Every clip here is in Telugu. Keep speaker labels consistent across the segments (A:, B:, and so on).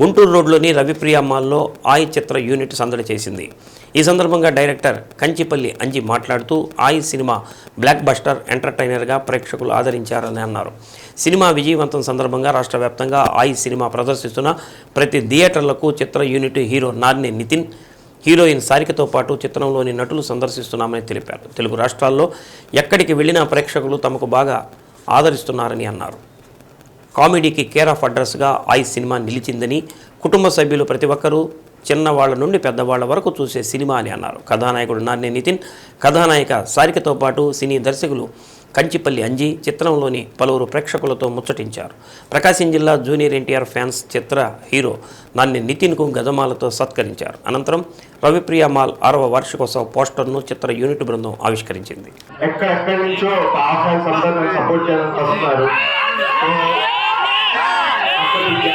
A: గుంటూరు రోడ్లోని రవిప్రియ మాల్లో ఆయి చిత్ర యూనిట్ సందడి చేసింది. ఈ సందర్భంగా డైరెక్టర్ కంచిపల్లి అంజి మాట్లాడుతూ ఆయి సినిమా బ్లాక్ బస్టర్ ఎంటర్టైనర్గా ప్రేక్షకులు ఆదరించారని అన్నారు. సినిమా విజయవంతం సందర్భంగా రాష్ట్ర వ్యాప్తంగా ఆయి సినిమా ప్రదర్శిస్తున్న ప్రతి థియేటర్లకు చిత్ర unit hero Narni Nitin heroine సారికతో పాటు చిత్రంలోని నటులు సందర్శిస్తున్నామని తెలిపారు. తెలుగు రాష్ట్రాల్లో ఎక్కడికి వెళ్ళినా ప్రేక్షకులు తమకు బాగా ఆదరిస్తున్నారని అన్నారు. కామెడీకి కేర్ ఆఫ్ అడ్రస్గా ఐ సినిమా నిలిచిందని కుటుంబ సభ్యులు ప్రతి ఒక్కరూ చిన్నవాళ్ళ నుండి పెద్దవాళ్ళ వరకు చూసే సినిమా అని అన్నారు. కథానాయకుడు నాన్నే నితిన్ కథానాయిక సారికతో పాటు సినీ దర్శకులు కంచిపల్లి అంజి చిత్రంలోని పలువురు ప్రేక్షకులతో ముచ్చటించారు. ప్రకాశం జిల్లా జూనియర్ ఎన్టీఆర్ ఫ్యాన్స్ చిత్ర హీరో నాన్ని నితిన్కు గజమాలతో సత్కరించారు. అనంతరం రవిప్రియ మాల్ ఆరవ వార్షికోత్సవ పోస్టర్ను చిత్ర యూనిట్ బృందం ఆవిష్కరించింది
B: ఎక్కడెక్కడి నుంచో ఒక ఆఫ్లైన్స్ అందరూ నన్ను సపోర్ట్ చేయడానికి వస్తున్నారు అసలు ఎక్కడికెళ్ళా వస్తారండి మీరు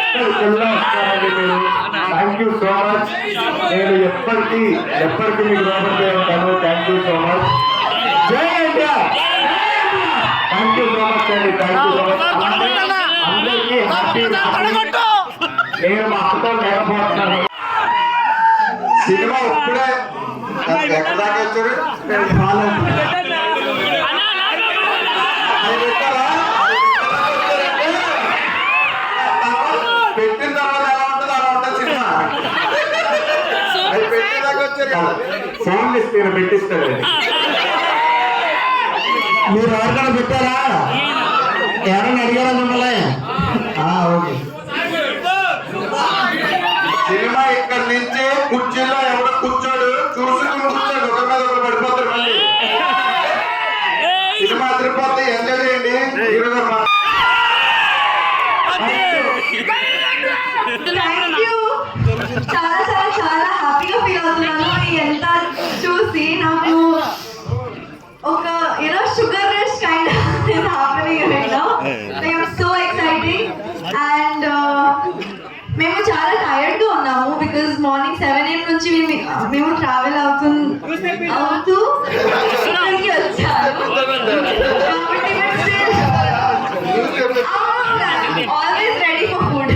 B: థ్యాంక్ యూ సో మచ్ నేను ఎప్పటికీ ఎప్పటికీ మీకు రుణపడి ఉంటాను థ్యాంక్ యూ సో మచ్ జై India thank you so much అండి. థ్యాంక్ యూ సో మచ్ అందరికీ హ్యాపీ నేను మా అక్కతో లేకపోతున్నాను సినిమా ఇప్పుడే ఎక్కడ దాకా వచ్చారు నేను ఫాలో పెట్టిన తర్వాత ఎలా ఉంటుంది అలా ఉంటుంది సినిమా అది ఫోన్ ఇస్తే పెట్టిస్తాడు మీరు ఎవరికైనా పెట్టారా? ఎవరైనా అడిగారా మిమ్మల్ని? ఆ, ఓకే. సినిమా ఇక్కడ నుంచి కుర్చీలో ఎవడో కూర్చోడు చూసుకుని కూర్చోడు ఒక మీద ఒకరు పడిపోతారు మళ్ళీ. సినిమా తిరుపతి ఎంజాయ్ చేయండి. హీరో గారు మా-
C: నుంచి మేము మేము ట్రావెల్ అవుతూ అవుతూ ఇక్కడికి వచ్చాము కాబట్టి ఆల్వేస్ రెడీ ఫర్ ఫుడ్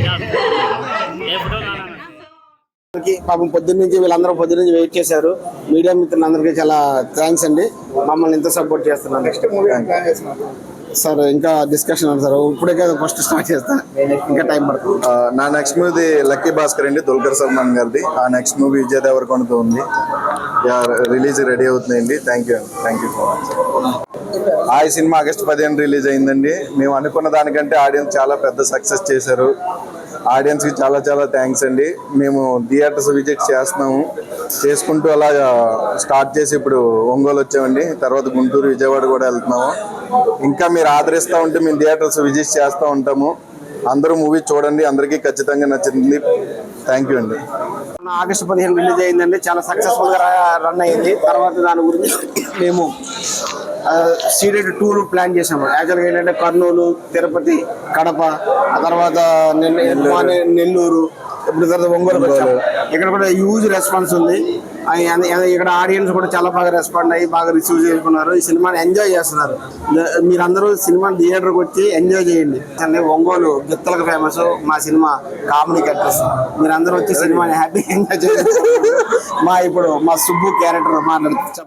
D: అందరికీ పాపం పొద్దున్న నుంచి వీళ్ళందరూ పొద్దున్న నుంచి వెయిట్ చేశారు. మీడియా మిత్రులందరికీ చాలా థ్యాంక్స్ అండి. మమ్మల్ని ఇంత సపోర్ట్ చేస్తున్నారు నెక్స్ట్ మూవీ సార్ ఇంకా డిస్కషన్ ఉంది సార్. ఇప్పుడే కదా ఫస్ట్ స్టార్ట్ చేస్తా. ఇంకా టైం పడుతుంది.
E: నా నెక్స్ట్ మూవీ లక్కీ భాస్కర్ అండి దుల్కర్ సల్మాన్ గారిది. ఆ నెక్స్ట్ మూవీ విజయ్ దేవరకొండతో ఉంది. రిలీజ్ రెడీ అవుతుందండి. Thank you thank you so much ఆ సినిమా ఆగస్టు పదిహేను రిలీజ్ అయిందండి. మేము అనుకున్న దానికంటే ఆడియన్స్ చాలా పెద్ద సక్సెస్ చేశారు. ఆడియన్స్కి చాలా చాలా థ్యాంక్స్ అండి. మేము థియేటర్స్ విజిట్ చేస్తున్నాము. చేసుకుంటూ అలా స్టార్ట్ చేసి ఇప్పుడు ఒంగోలు వచ్చామండి. తర్వాత గుంటూరు విజయవాడ కూడా వెళ్తున్నాము. ఇంకా మీరు ఆదరిస్తూ ఉంటే మేము థియేటర్స్ విజిట్ చేస్తూ ఉంటాము. అందరూ మూవీ చూడండి అందరికీ ఖచ్చితంగా నచ్చింది. థ్యాంక్ యూ అండి.
D: ఆగస్టు పదిహేను రిలీజ్ అయిందండి చాలా సక్సెస్ఫుల్గా రన్ అయింది. తర్వాత దాని గురించి మేము సీడెడ్ టూర్ ప్లాన్ చేసాము యాక్చువల్గా ఏంటంటే కర్నూలు తిరుపతి కడప ఆ తర్వాత నెల్లూరు. ఇప్పుడు తర్వాత ఒంగోలు. ఇక్కడ కూడా హ్యూజ్ రెస్పాన్స్ ఉంది. ఇక్కడ ఆడియన్స్ కూడా చాలా బాగా రెస్పాండ్ అయ్యి బాగా రిసీవ్ చేసుకున్నారు. ఈ సినిమాని ఎంజాయ్ చేస్తున్నారు. మీరందరూ సినిమా థియేటర్కి వచ్చి ఎంజాయ్ చేయండి. చెన్నై ఒంగోలు గిత్తలకు ఫేమస్ మా సినిమా కామెడీ కట్టర్స్. మీరందరూ వచ్చి సినిమాని హ్యాపీ ఎంజాయ్ చేయండి. మా ఇప్పుడు మా సుబ్బు క్యారెక్టర్ మాట్లాడుతూ